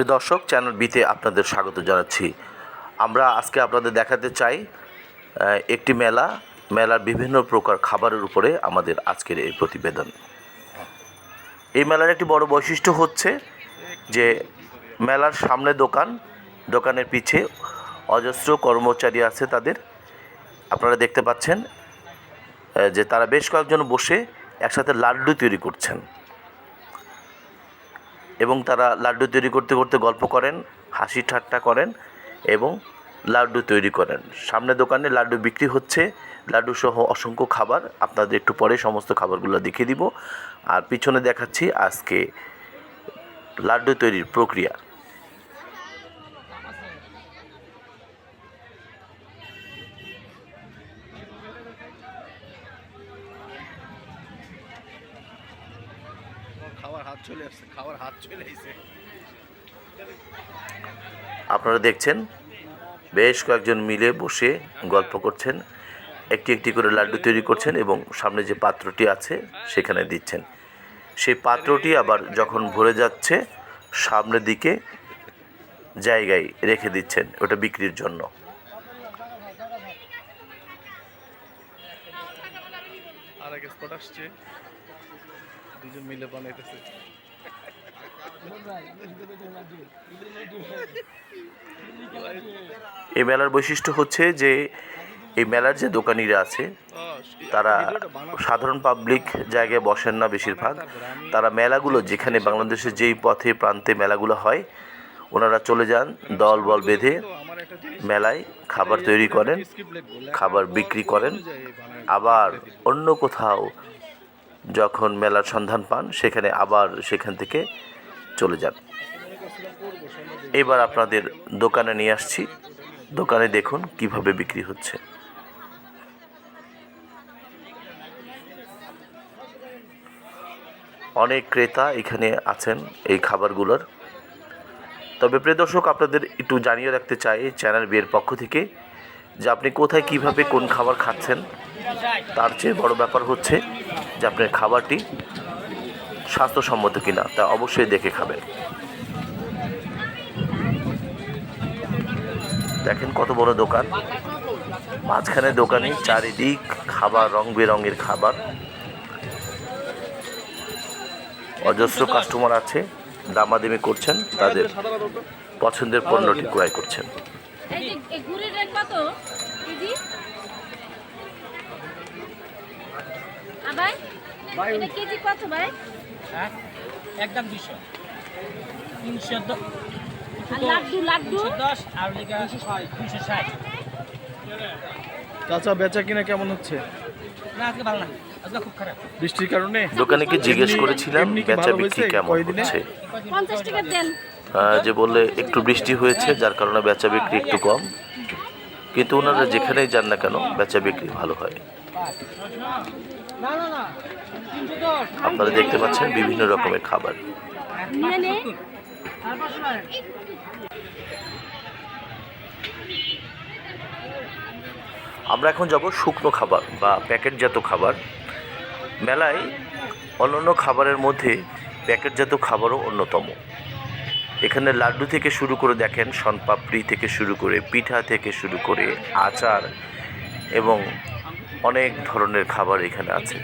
প্রিয় দর্শক চ্যানেল বিতে আপনাদের স্বাগত জানাচ্ছি। আমরা আজকে আপনাদের দেখাতে চাই একটি মেলা, মেলার বিভিন্ন প্রকার খাবারের উপরে আমাদের আজকের এই প্রতিবেদন। এই মেলার একটি বড় বৈশিষ্ট্য হচ্ছে যে মেলার সামনে দোকান, দোকানের পিছে অজস্র কর্মচারী আছে তাদের। আপনারা দেখতে পাচ্ছেন যে তারা বেশ কয়েকজন বসে একসাথে লাড্ডু তৈরি করছেন। এবং তারা লাড্ডু তৈরি করতে করতে গল্প করেন, হাসি ঠাট্টা করেন এবং লাড্ডু তৈরি করেন। সামনে দোকানে লাড্ডু বিক্রি হচ্ছে। লাড্ডু সহ অসংখ্য খাবার। আপনাদের একটু পরে সমস্ত খাবারগুলো দেখিয়ে দিব। আর পিছনে দেখাচ্ছি আজকে লাড্ডু তৈরির প্রক্রিয়া খাবার হাত চলে আসছে খাবার হাত চলে আসছে আপনারা দেখছেন বেশ কয়েকজন মিলে বসে গল্প করছেন একটি একটি করে লাড্ডু তৈরি করছেন এবং সামনে যে পাত্রটি আছে সেখানে দিচ্ছেন। সেই পাত্রটি আবার যখন ভরে যাচ্ছে সামনের দিকে জায়গায় রেখে দিচ্ছেন ওটা বিক্রির জন্য। আর এক স্পট আসছে। দুজন মিলে বানাইতেছে। এই মেলার বৈশিষ্ট্য হচ্ছে যে এই মেলার যে দোকানিরা আছে, তারা সাধারণ পাবলিক জায়গায় বসেন না বেশিরভাগ। তারা মেলাগুলো যেখানে বাংলাদেশের যেই পথে, প্রান্তে মেলাগুলো হয়, ওনারা চলে যান, দল বল বেঁধে মেলায় খাবার তৈরি করেন, খাবার বিক্রি করেন। আবার অন্য কোথাও যখন মেলার সন্ধান পান, সেখানে আবার সেখান থেকে চলে যান। এবার আপনাদের দোকানে নিয়ে আসছি। দোকানে দেখুন কীভাবে বিক্রি হচ্ছে। অনেক ক্রেতা এখানে আছেন এই খাবারগুলোর। তবে প্রিয় দর্শক, আপনাদের একটু জানিয়ে রাখতে চাই, চ্যানেল বিয়ের পক্ষ থেকে যে আপনি কোথায় কীভাবে কোন খাবার খাচ্ছেন, তার চেয়ে বড় ব্যাপার হচ্ছে যে আপনার খাবারটি স্বাস্থ্যসম্মত কিনা, তা অবশ্যই দেখে খাবেন। দেখেন কত বড় দোকান। মাঝখানে দোকানে চারিদিক খাবার রং বেরঙের খাবার। অজস্র কাস্টমার আছে, দামাদামি করছেন, তাদের পছন্দের পণ্যটি ক্রয় করছেন। এই যে এই রেট কত? কেজি? আবাই এটা কেজি কত ভাই? হ্যাঁ একদম দুশো তিনশো লাড্ডু লাড্ডু? দশ আর লিখা দুশো ষাট। চাচা বেচা কিনা কেমন হচ্ছে? না আজকে ভালো না আজকে খুব খারাপ। বৃষ্টির কারণে? দোকানে কি জিজ্ঞেস করেছিলাম বেচা বিক্রি কেমন হচ্ছে? পঞ্চাশ টাকা দেন। যে বললে একটু বৃষ্টি হয়েছে, যার কারণে বেচা বিক্রি একটু কম। কিন্তু ওনারা যেখানেই যান না কেন, বেচা বিক্রি ভালো হয়। আপনারা দেখতে পাচ্ছেন বিভিন্ন রকমের খাবার। আমরা এখন যাব শুকনো খাবার বা প্যাকেটজাত খাবার। মেলায় অন্যান্য খাবারের মধ্যে প্যাকেটজাত খাবারও অন্যতম। এখানে লাড্ডু থেকে শুরু করে দেখেন, শনপাপড়ি থেকে শুরু করে পিঠা থেকে শুরু করে আচার এবং অনেক ধরনের খাবার এখানে আছে।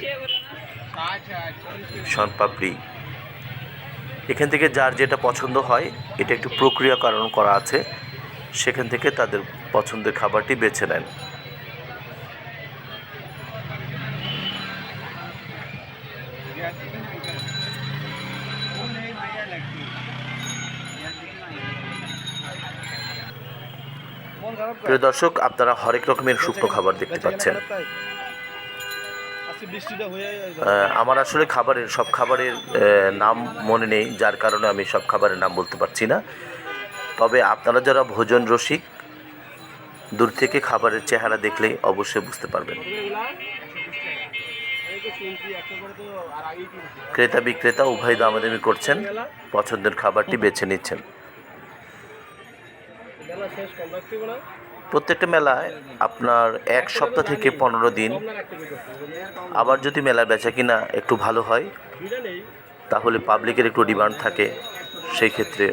শনপাপড়ি। এখান থেকে যার যেটা পছন্দ হয়, এটা একটু প্রক্রিয়াকরণ করা আছে, সেখান থেকে তাদের পছন্দের খাবারটি বেছে নেন। মন প্রিয় দর্শক আপনারা হরেক রকমের শুকনো খাবার দেখতে পাচ্ছেন। আমার আসলে খাবারের সব খাবারের নাম মনে নেই যার কারণে আমি সব খাবারের নাম বলতে পারছি না। তবে আপনারা যারা ভোজন রসিক দূর থেকে খাবারের চেহারা দেখলে অবশ্যই বুঝতে পারবেন। ক্রেতা বিক্রেতা উভয় দামাদামি করছেন পছন্দের খাবারটি বেছে নিচ্ছেন। প্রত্যেকটা মেলায় আপনার এক সপ্তাহ থেকে পনেরো দিন। আবার যদি মেলার বেচা কিনা একটু ভালো হয় তাহলে পাবলিকের একটু ডিমান্ড থাকে। সেই ক্ষেত্রে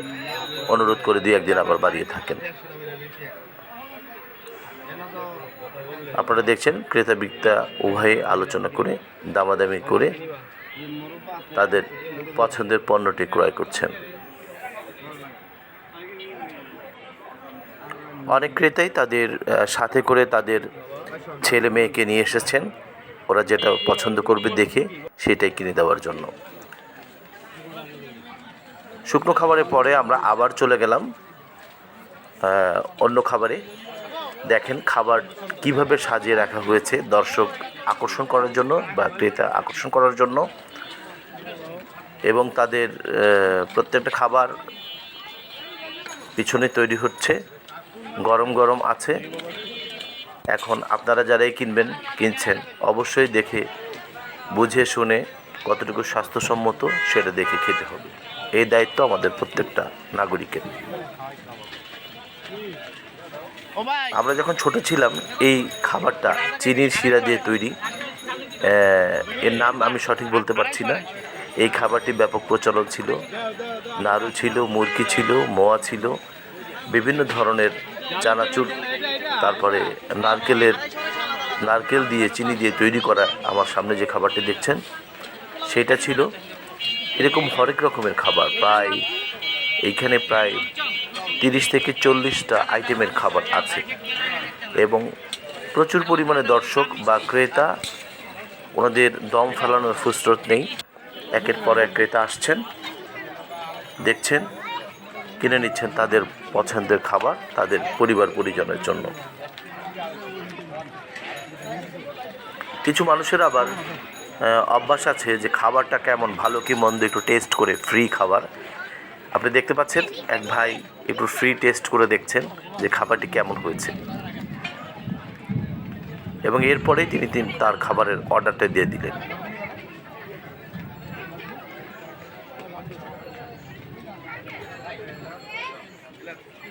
অনুরোধ করে দিয়ে একদিন আবার বাড়িয়ে থাকেন। আপনারা দেখছেন ক্রেতা বিক্রেতা উভয়ে আলোচনা করে দামাদামি করে তাদের পছন্দের পণ্যটি ক্রয় করছেন। অনেক ক্রেতাই তাদের সাথে করে তাদের ছেলে মেয়েকে নিয়ে এসেছেন। ওরা যেটা পছন্দ করবে দেখে সেটাই কিনে দেওয়ার জন্য। শুকনো খাবারের পরে আমরা আবার চলে গেলাম অন্য খাবারে। দেখেন খাবার কীভাবে সাজিয়ে রাখা হয়েছে দর্শক আকর্ষণ করার জন্য বা ক্রেতা আকর্ষণ করার জন্য। এবং তাদের প্রত্যেকটা খাবার পিছনে তৈরি হচ্ছে, গরম গরম আছে। এখন আপনারা যারাই কিনবেন, কিনছেন, অবশ্যই দেখে, বুঝে শুনে কতটুকু স্বাস্থ্যসম্মত সেটা দেখে খেতে হবে। এই দায়িত্ব আমাদের প্রত্যেকটা নাগরিকের। আমরা যখন ছোট ছিলাম, এই খাবারটা চিনির শিরা দিয়ে তৈরি এর নাম আমি সঠিক বলতে পারছি না। এই খাবারটি ব্যাপক প্রচলন ছিল। নাড়ু ছিল, মুরগি ছিল, মোয়া ছিল, বিভিন্ন ধরনের চানাচুর, তারপরে নারকেলের, নারকেল দিয়ে, চিনি দিয়ে তৈরি করা আমার সামনে যে খাবারটি দেখছেন, সেটা ছিল এরকম হরেক রকমের খাবার। প্রায় এইখানে প্রায় তিরিশ থেকে চল্লিশটা আইটেমের খাবার আছে। এবং প্রচুর পরিমাণে দর্শক বা ক্রেতা, ওনাদের দম ফেলানোর ফুসরত নেই। একের পর এক ক্রেতা আসছেন, দেখছেন, কিনে নিচ্ছেন তাদের পছন্দের খাবার, তাদের পরিবার পরিজনের জন্য। কিছু মানুষের আবার অভ্যাস আছে যে খাবারটা কেমন ভালো কি মন্দ একটু টেস্ট করে ফ্রি খাবার। আপনি দেখতে পাচ্ছেন, এক ভাই একটু ফ্রি টেস্ট করে দেখছেন যে খাবারটি কেমন হয়েছে। এবং এরপরেই তিনি তিন- তার খাবারের অর্ডারটা দিয়ে দিলেন।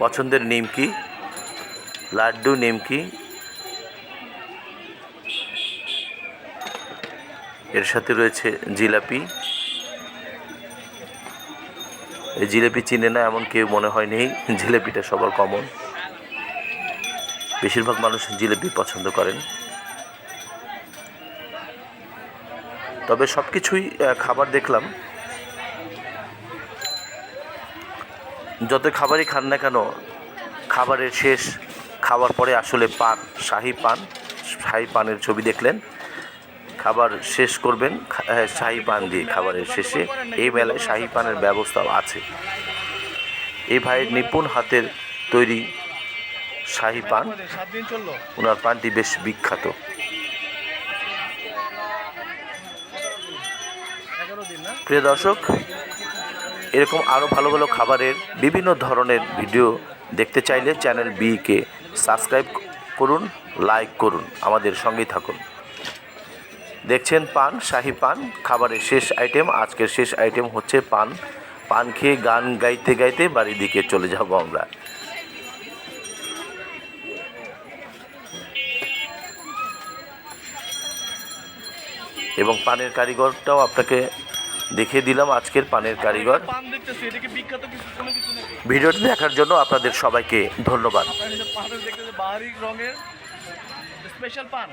পছন্দের নিমকি লাড্ডু নিমকি এর সাথে রয়েছে জিলাপি। এই জিলাপি চিনে না, এমন কেউ মনে হয় নেই জিলাপিটা সবার কমন বেশিরভাগ মানুষ জিলাপি পছন্দ করেন। তবে সব কিছুই খাবার দেখলাম। যত খাবারই খান না কেন, খাবারের শেষ খাওয়ার পরে আসলে পান, শাহি পান, শাহি পানের ছবি দেখলেন। খাবার শেষ করবেন শাহি পান দিয়ে খাবারের শেষে এই মেলায় শাহি পানের ব্যবস্থাও আছে। এই ভাইয়ের নিপুণ হাতের তৈরি শাহি পান ওনার পানটি বেশ বিখ্যাত। প্রিয় দর্শক এরকম আরও ভালো ভালো খাবারের বিভিন্ন ধরনের ভিডিও দেখতে চাইলে চ্যানেল বিকে সাবস্ক্রাইব করুন, লাইক করুন, আমাদের সঙ্গেই থাকুন। দেখছেন পান, শাহি পান, খাবারের শেষ আইটেম, আজকের শেষ আইটেম হচ্ছে পান। পান খেয়ে গান গাইতে গাইতে বাড়ির দিকে চলে যাব আমরা। এবং পানের কারিগরটাও আপনাকে দেখিয়ে দিলাম আজকের পানের কারিগর। পান দেখতেছি এটা কি বিখ্যাত কিছু কোনো কিছু নাকি ভিডিওটি দেখার জন্য আপনাদের সবাইকে ধন্যবাদ। রঙের স্পেশাল পান?